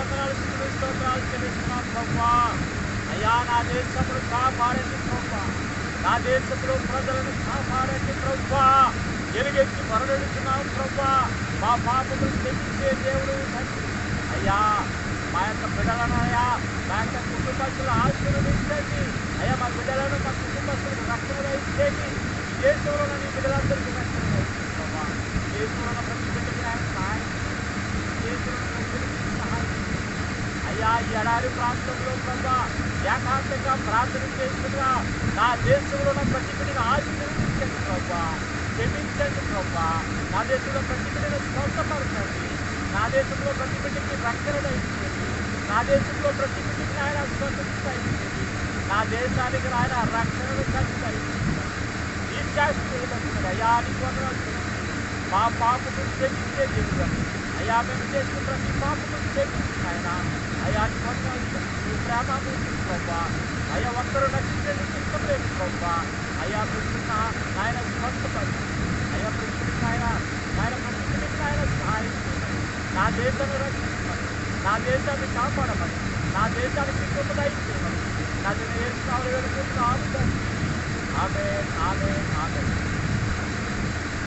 వందనాలు స్థుతులు స్తోత్రాలు చెల్లిస్తున్నాం ప్రభా అయ్యా నా దేశంలో కాపాడండి ప్రభా నా దేశంలో ప్రజలను కాపాడండి ప్రభా ఎలుగెత్తి మరణిస్తున్నాం ప్రభా మా పాపములు క్షమించే దేవుడు తండ్రి అయ్యా మా యొక్క బిడ్డలను అయ్యా మా యొక్క కుటుంబస్తులు ఆశీర్వదించండి. అయ్యా మా బిడ్డలను మా కుటుంబస్తులకు రక్షణ ఇచ్చేది దేశంలో నీ బిడ్డలందరికీ రక్షణ ప్రభా దేశంలో ప్రతి బిడ్డకి ఆయన సహాయం చేయండి. ఈ దేశంలో ఉన్న ప్రతి బిడ్డకి సహాయం చేయండి. అయ్యా ఎడారి ప్రాంతంలో ప్రభా ఏకాంతంగా ప్రార్థన చేస్తున్నా నా దేశంలో ఉన్న ప్రతి బిడ్డను ఆశీర్వదించండి ప్రభా. క్షమించండి ప్రభా. నా దేశంలో ప్రతి బిడ్డను స్వంతపరచండి నా దేశంలో ప్రతి బిడ్డకి రక్షణ ఇచ్చేది నా దేశంలో ప్రతి బిడ్డకి ఆయన స్వతంత్రత ఇచ్చేది నా దేశానికి ఆయన రక్షణను కలిగి అయ్యా నీకు మా పాపకు క్షమించే దేవుడు. అయ్యా మేము చేసిన ప్రతి పాపకు క్షమించిన ఆయన. చెల్లిస్తున్నాను. నీ అయ్యా ఒక్కరు నచ్చించండి ఇష్టం లేదు అయ్యా ప్రస్తుత ఆయన స్వంతపడి అయ్యా ప్రస్తుత ఆయన ఆయన ప్రస్తుత ఆయన సహాయం నా దేశాన్ని రక్షించమని నా దేశాన్ని కాపాడమని నా దేశానికి కృప దయచేయమని నా దేశ వేసుకున్నాను ఆమె ఆమె ఆమె